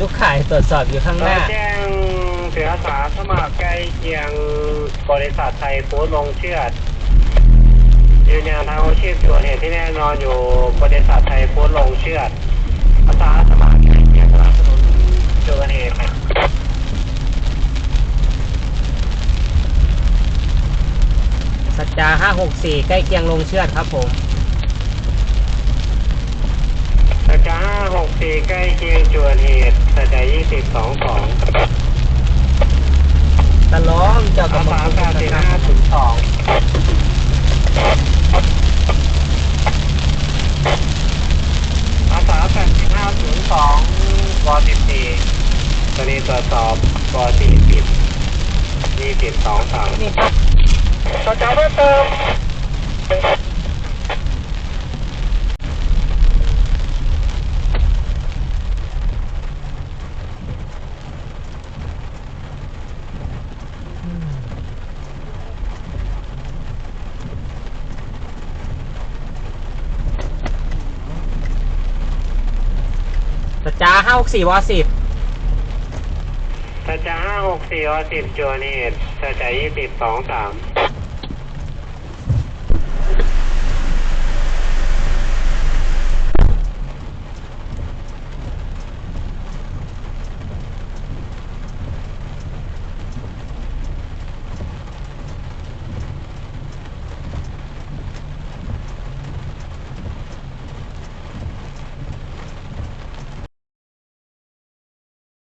ลูกข่ายตรวจสอบอยู่ข้างหน้า แจ้งเสืออาสาสมัครใกล้เคียงบริษัทไทยฟู้ดลงเชือดยืนยันทางอาชีพส่วนเหตุที่แน่นอนอยู่บริษัทไทยฟู้ดลงเชือดอาสาสมัครใกล้เคียงสนับสนุนจุดเกิดเหตุนะสัจจา564ใกล้เคียงลงเชือดครับผม สัจจะห้าหกสี่ ใกล้เคียงจุดเหตุสัจจะยี่สิบสองสองตะล้อมเจ้าอากำลัสางแปดสี่ห้าศูนย์สองอาสาแปดสี่ห้าศูนย์สองวสิบสี่ตอนนี้ตรวจสอบวสี่สิบยี่สิบสองสามนี่สจเพิ่มเติม จ้าห้าหกสี่วอสิบจ้าห้าหกสี่วอสิบจูวนี่ตาจ้ายี่สิบสองสาม